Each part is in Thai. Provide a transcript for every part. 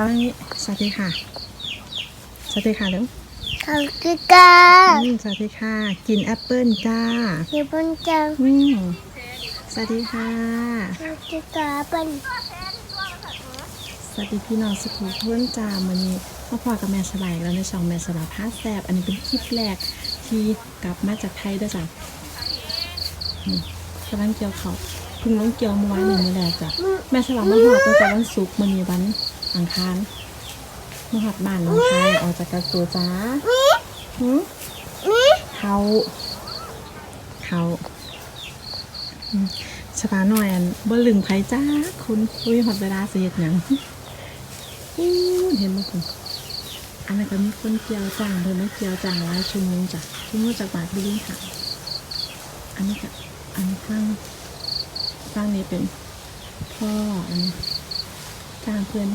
ตอนนี้สวัสดีค่ะสวัสดีค่ะเดี๋ยวเขาคือกาอืมสวัสดีค่ะ กินแอปเปิ้ลจ้าอยู่บนจังอืมสวัสดีค่ะเขาคือกาเป็นสวัสดีพี่น้องสุขุมเพื่อนจ้ามันนี้พ่อพ่อกับแม่สบายอีกแล้วในช่องแม่สบายพาแซบอันนี้เป็นคลิปแรกที่กลับมาจากไทยด้วยจ้ะอืมกำลังเกี่ยวเขาวเพิ่งลงเกี่ยวเมื่อวานหนึ่งมื้อแรกจ้ะแม่สบายมาหอดตั้งแต่วันศุกร์มันนี้วัน อังคารมาหอดบ้านน้องชายออกจากกระตัวจ้าหืมนี่เขาเขาอืมสบายหน่อยอันบ่ลึงไผจ้าคุณคุยหอดเวลาเสียดหยังอู้เห็นไหมคุณอันนั้นก็มีคนเกี่ยวจ้างเพิ่นมาเกี่ยวจ้างหลายชั่วโมงจ้ะชั่วโมงจากบาทที่ลิงค่ะอันนี้ก็อันนี้ข้างข้างนี้เป็นพ่ออันนี้จ้างเพื่อน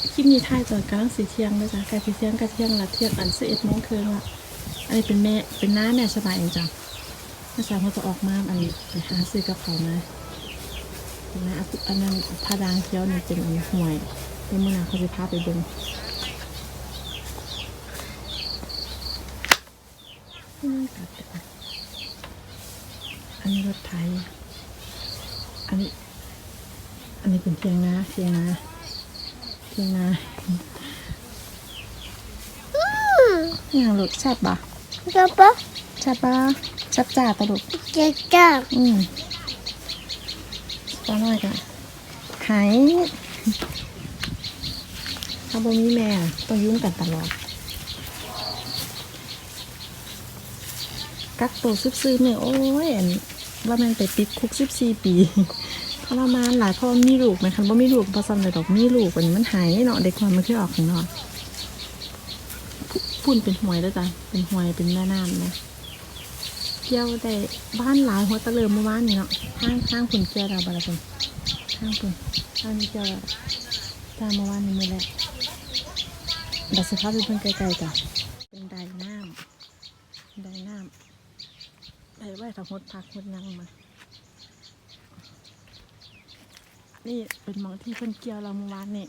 คลิปนี้ถ่ายตอนกลางสีเที่ยงเลยจ้ะกล้สีเที่ยงกล้เที่ยงละเที่ยงอันสิบเอ็ดโมงครึ่งละอันนี้เป็นแม่เป็นน้าแม่สบายเองจ้ะแม่สายเขาจะออกมาอันนี้ไปหาซื้อกับเขามาเห็นไหมอันอันนั้นผ้าดางเคี้ยวนี่เป็นอันห่วยเป็นมื่อนาเขาจะพาไปเบิ่งอันอันนี้รถไถอันนี้ อันนี้เป็นเทียงนาเทียงนา เทียงนาอืมอย่างรถแซ่บบ่ะจะปะแซ่บบ่ะแซ่บจ้าตลกจะจังอืมก็น้อยกันหายถ้าบ่มีแม่ต้องยุ่งกันตลอด กักตัวซิบซีเนี่ยโอ้ยอันว่ามันไปติดคุกสิบสี่ปี ทรมานหลายพ่อมีลูกไหมคันว่ามีลูกพอซ้ำเลยดอกมีลูกอันนี้มันหายเนาะเด็กมันไม่เคยออกข้างนอกพุ่นเป็นหวยแล้วจ้ะเป็นหวยเป็นแม่น้ำนะเกี่ยวได้บ้านหลายหัวตะเลิมเมื่อวานนี่เนาะข้างข้างผุนเกี่ยวเราบาละคนข้างผุนข้างนี้เกี่ยวแล้วจ้าเมื่อวานนี้มือแรกดัสภาพเป็นเพิ่นไกลๆจ้ะเป็นไดน้ำไดน้ำไปไหว้ทางหดพักหดยังมา นี่เป็นหมองที่เพิ่นเกี่ยวเราเมื่อวานนี่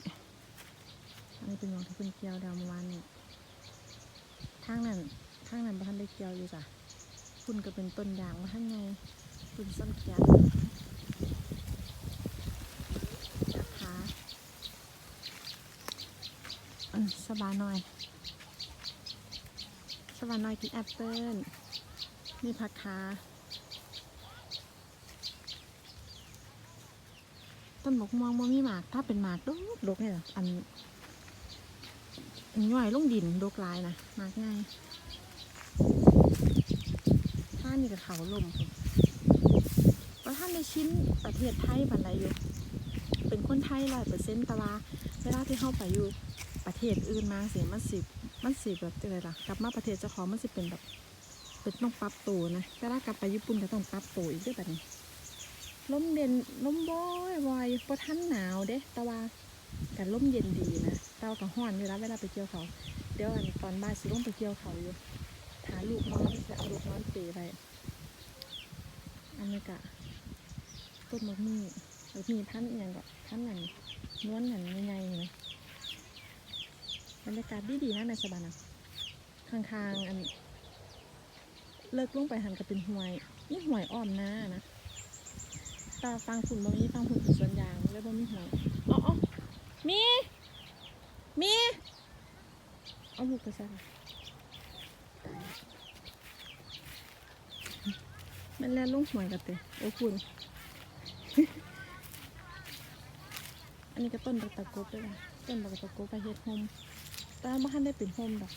อันนี้เป็นหมองที่เพิ่นเกี่ยวเราเมื่อวานนี่ทางนั้นทางนั้นบ้านได้เกี่ยวอยู่จ้ะคุณก็เป็นต้นยางมาข้างในคุณส้มเขียนขาอันสบายหน่อย สบายหน่อยกินแอปเปิ้ลนี่ผักคา ต้นบกม่วงม่วงมีหมาก ถ้าเป็นหมากดกดกเนี่ยอันอันย่อยลงดินดกลายนะหมากง่ายท่านนี่กับเขาลมว่าท่านในชิ้นประเทศไทยบันไดอยู่ เป็นคนไทยร้อยเปอร์เซ็นต์แต่ว่าเวลาที่เข้าไปอยู่ประเทศอื่นมาเสียมันสิบมันสิบแบบอะไรล่ะกลับมาประเทศเจ้าของมันสิเป็นแบบเป็นต้องปรับตัวนะแต่ถ้ากลับไปญี่ปุ่นก็ต้องปรับตัวอีกด้วยแบบนี้ ลมเย็นลมบ่อยบ่อยพอท่านหนาวเด้แต่ว่ากันลมเย็นดีนะแต่ว่ากับห้อนเวลาเวลาไปเกี่ยวเขาเดี๋ยวตอนบ่ายสิลงไปเกี่ยวเขาอยู่ถาลูกนอนจะเอาลูกนอนเปรย์ไปอันนี้กะต้นมะม่วงหรือมีพันอย่างก็พันหนั่นนวลนั่นใหญ่ๆนะบรรยากาศดีๆนะในสบานะข้างๆอันเลิกลงไปหันกับเป็นห่วยนี่ห่วยอ้อมหน้านะ ตาฟังฝุ่นบ่มีฟังฝุ่นเป็นส่วนยางแล้วบ่มีห่วยอ๋ออ๋อมี มีเอาลูกไปใส่มันแล่นลงห่วยกับเตะโอ้คุณอันนี้ก็ต้นบักตะกบด้วยนะต้นบักตะกบไปเฮ็ดโฮมแต่บ่ทันได้เป็นโฮมดอก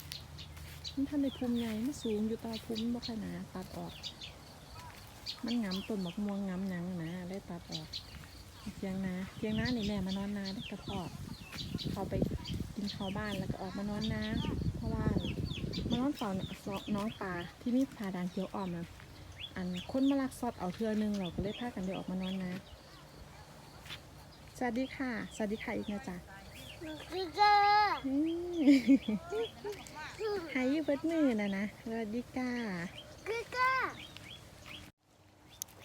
มันท่านในภูมิใหญ่มันสูงอยู่ตาภูมิบ่ค่อยหนาตัดออก มันงำต้นมะม่วงงำหนังนะได้ตัดออกเทียงนาเทียงนานี่แม่มานอนนาได้กระเพาะเขาไปกินข้าวบ้านแล้วก็ออกมานอนนาเพราะว่ามานอนเฝ้าน้องปลาที่มีผาดางเขียวอ่อมนะอันคนมาลักซอดเอาเทือนึงเราก็เลยพากันเดี๋ยวออกมานอนนาสวัสดีค่ะ สวัสดีค่ะอีกนะจ๊ะคือกาอืมหายอยู่เบิดมือนะนะสวัสดีค่ะคือกา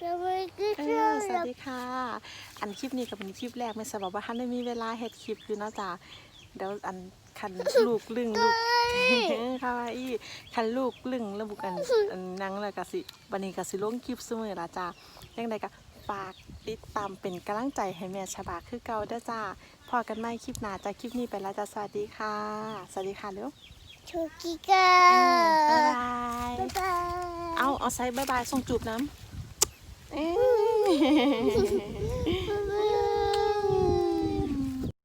สวัสดีเอจ้าอสวัสดีค่ะ อันคลิปนี้ก็เป็นคลิปแรกไม่สบอกว่าท่านได้มีเวลาเฮ็ดคลิปอยู่เนาะจ้ะเดี๋ยวอันคันลูกลึงลูก ค่ะว่าอีคันลูกลึงแล้วบุกอันอันนังแล้วก็สิบันนี้ก็สิลงคลิปซุมื้อละจ้ะยังไงก็ฝากติดตามเป็นกำลังใจให้แม่ฉบาคือเก่าเด้อจ้าพอกันใหม่คลิปหน้าจ้ะคลิปนี้ไปแล้วจ้ะสวัสดีค่ะ สวัสดีค่ะเร็วชูกิก้าบ๊ายบาย บ๊ายบายเอาเอาใส่บ๊ายบายส่งจูบน้ำ เอ้ย